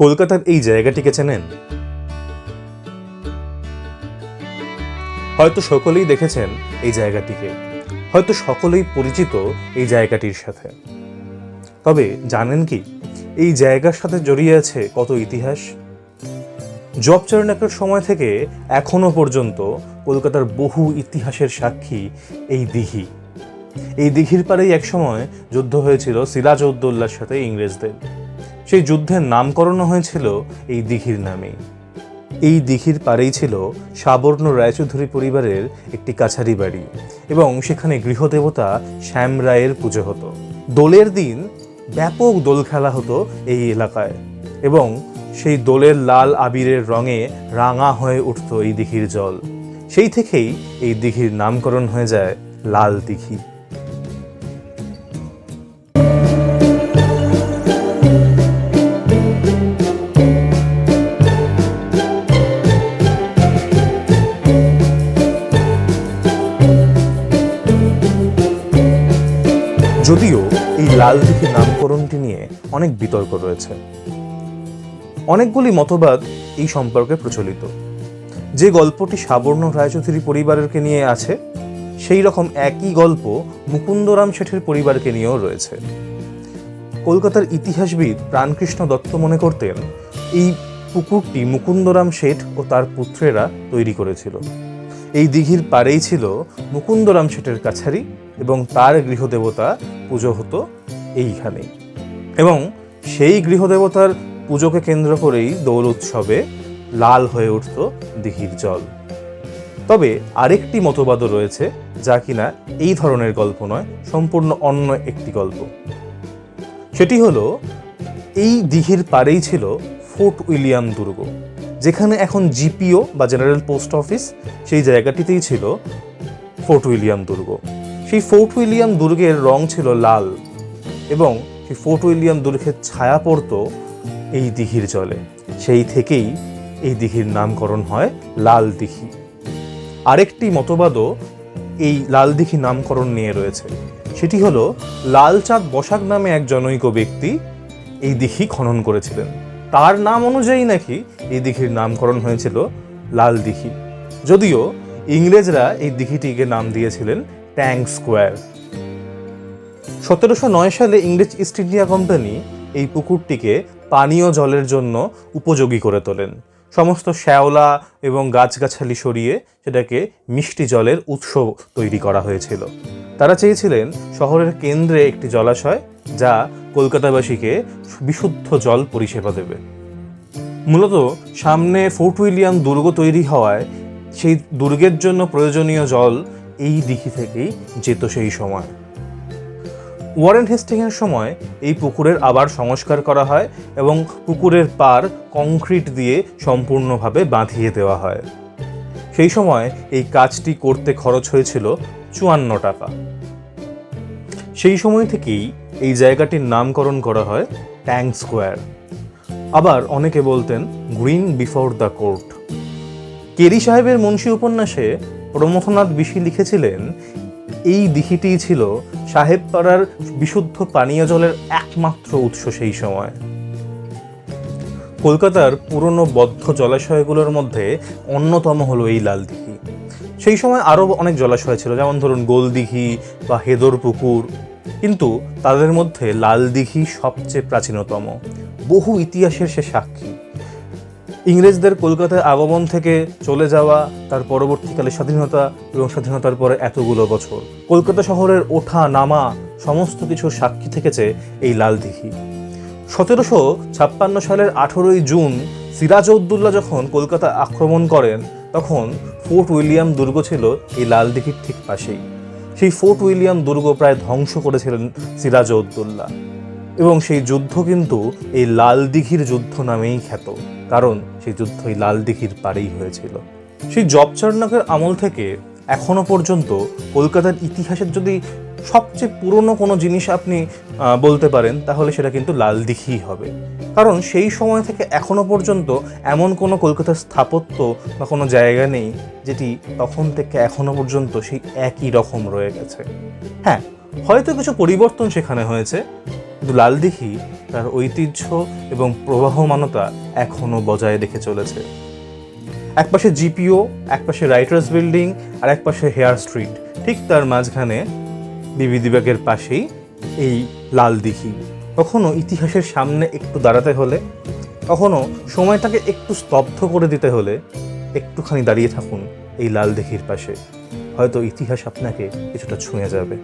কলকাতার এই জায়গাটিকে চেনেন? হয়তো সকলেই দেখেছেন এই জায়গাটিকে। হয়তো সকলেই পরিচিত এই জায়গাটির সাথে। তবে জানেন কি, এই জায়গার সাথে জড়িয়ে আছে কত ইতিহাস? জব চারণাকের সময় থেকে এখনও পর্যন্ত কলকাতার বহু ইতিহাসের সাক্ষী এই দিঘি। এই দিঘির পাড়েই একসময় যুদ্ধ হয়েছিল সিরাজ উদ্দৌল্লার সাথে ইংরেজদের। সেই যুদ্ধের নামকরণও হয়েছিল এই দিঘির নামে এই দিঘির পাড়েই ছিল সাবর্ণ রায়চৌধুরী পরিবারের একটি কাছারি বাড়ি এবং সেখানে গৃহদেবতা শ্যাম রায়ের পুজো হতো। দোলের দিন ব্যাপক দোল খেলা হতো এই এলাকায় এবং সেই দোলের লাল আবিরের রঙে রাঙা হয়ে উঠত এই দিঘির জল। সেই থেকেই এই দিঘির নামকরণ হয়ে যায় লাল দিঘি। যদিও এই লাল দিঘি নামকরণটি নিয়ে অনেক বিতর্ক রয়েছে। অনেকগুলি মতবাদ এই সম্পর্কে প্রচলিত। যে গল্পটি সাবর্ণ রায়চৌধুরী পরিবারকে নিয়ে আছে, সেই রকম একই গল্প মুকুন্দরাম শেঠের পরিবারকে নিয়েও রয়েছে। কলকাতার ইতিহাসবিদ প্রাণকৃষ্ণ দত্ত মনে করতেন, এই পুকুরটি মুকুন্দরাম শেঠ ও তার পুত্রেরা তৈরি করেছিল। এই দিঘির পাড়েই ছিল মুকুন্দরাম শেঠের কাছারি এবং তার গৃহদেবতা পুজো হতো এইখানে এবং সেই গৃহদেবতার পুজোকে কেন্দ্র করেই দোল উৎসবে লাল হয়ে উঠত দিঘির জল। তবে আরেকটি মতবাদও রয়েছে যা কিনা এই ধরনের গল্প নয়, সম্পূর্ণ অন্য একটি গল্প। সেটি হলো, এই দিঘির পাড়েই ছিল ফোর্ট উইলিয়াম দুর্গ। যেখানে এখন জিপিও বা জেনারেল পোস্ট অফিস সেই জায়গাটিতেই ছিল ফোর্ট উইলিয়াম দুর্গ। সেই ফোর্ট উইলিয়াম দুর্গের রং ছিল লাল এবং সেই ফোর্ট উইলিয়াম দুর্গের ছায়া পড়তো এই দিঘির জলে। সেই থেকেই এই দিঘির নামকরণ হয় লাল দিঘি। আরেকটি মতবাদও এই লাল দিঘি নামকরণ নিয়ে রয়েছে। সেটি হলো লালচাঁদ বসাক নামে এক জনৈক ব্যক্তি এই দিঘি খনন করেছিলেন। তার নাম অনুযায়ী নাকি এই দিঘির নামকরণ হয়েছিল লাল দিঘি। যদিও ইংরেজরা এই দিঘিটিকে নাম দিয়েছিলেন ট্যাঙ্ক স্কোয়ার। সতেরোশো নয় সালে ইংরেজ ইস্ট ইন্ডিয়া কোম্পানি এই পুকুরটিকে পানীয় জলের জন্য উপযোগী করে তোলেন। সমস্ত শ্যাওলা এবং গাছগাছালি সরিয়ে সেটাকে মিষ্টি জলের উৎস তৈরি করা হয়েছিল। তারা চেয়েছিলেন শহরের কেন্দ্রে একটি জলাশয় যা কলকাতাবাসীকে বিশুদ্ধ জল পরিষেবা দেবে। মূলত সামনে ফোর্ট উইলিয়াম দুর্গ তৈরি হওয়ায় সেই দুর্গের জন্য প্রয়োজনীয় জল এই দিঘি থেকেই যেত সেই সময়। ওয়ারেন হেস্টিংয়ের সময় এই পুকুরের আবার সংস্কার করা হয় এবং পুকুরের পার কংক্রিট দিয়ে সম্পূর্ণভাবে বাঁধিয়ে দেওয়া হয়। সেই সময় এই কাজটি করতে খরচ হয়েছিল চুয়ান্ন টাকা। সেই সময় থেকেই এই জায়গাটির নামকরণ করা হয় ট্যাঙ্ক স্কোয়ার। আবার অনেকে বলতেন green before the court. Carey সাহেবের মুন্সী উপন্যাসে প্রমথনাথ বিশি লিখেছিলেন, এই দিঘিটিই ছিল সাহেবপাড়ার বিশুদ্ধ পানীয় জলের একমাত্র উৎস সেই সময়। কলকাতার পুরনো বদ্ধ জলাশয়গুলোর মধ্যে অন্যতম হলো এই লাল দিঘি। সেই সময় আরও অনেক জলাশয় ছিল, যেমন ধরুন গোলদিঘি বা হেদর পুকুর কিন্তু তাদের মধ্যে লাল দিঘি সবচেয়ে প্রাচীনতম, বহু ইতিহাসের সে সাক্ষী। ইংরেজদের কলকাতায় আগমন থেকে চলে যাওয়া, তার পরবর্তীকালে স্বাধীনতা এবং স্বাধীনতার পরে এতগুলো বছর। কলকাতা শহরের ওঠা, নামা সমস্ত কিছুর সাক্ষী থেকেছে এই লাল দিঘি। সতেরোশো ছাপ্পান্ন সালের আঠেরোই জুন সিরাজউদ্দৌলা যখন কলকাতা আক্রমণ করেন, তখন ফোর্ট উইলিয়াম দুর্গ ছিল এই লাল দিঘির ঠিক পাশেই। সেই ফোর্ট উইলিয়াম দুর্গ প্রায় ধ্বংস করেছিলেন সিরাজউদ্দৌল্লা এবং সেই যুদ্ধ কিন্তু এই লাল দিঘির যুদ্ধ নামেই খ্যাত, কারণ সেই যুদ্ধ এই লাল দিঘির পারেই হয়েছিল। সেই জবচরনাকের আমল থেকে এখনও পর্যন্ত কলকাতার ইতিহাসের যদি সবচেয়ে পুরনো কোনো জিনিস আপনি বলতে পারেন, তাহলে সেটা কিন্তু লাল দিঘি হবে। কারণ সেই সময় থেকে এখনও পর্যন্ত এমন কোনো কলকাতার স্থাপত্য বা কোনো জায়গা নেই, যেটি তখন থেকে এখনও পর্যন্ত সেই একই রকম রয়ে গেছে। হ্যাঁ হয়তো কিছু পরিবর্তন সেখানে হয়েছে, কিন্তু লালদিঘি তার ঐতিহ্য এবং প্রবাহমানতা এখনও বজায় রেখে চলেছে। একপাশে জিপিও একপাশে রাইটার্স বিল্ডিং আর একপাশে হেয়ার স্ট্রিট ঠিক তার মাঝখানে বিবিদিবাগের পাশেই এই লাল দিঘি। কখনো ইতিহাসের সামনে একটু দাঁড়াতে হলে, কখনো সময়টাকে একটু স্তব্ধ করে দিতে হলে একটুখানি দাঁড়িয়ে থাকুন এই লাল দিঘির পাশে। হয়তো ইতিহাস আপনাকে কিছুটা ছুঁয়ে যাবে।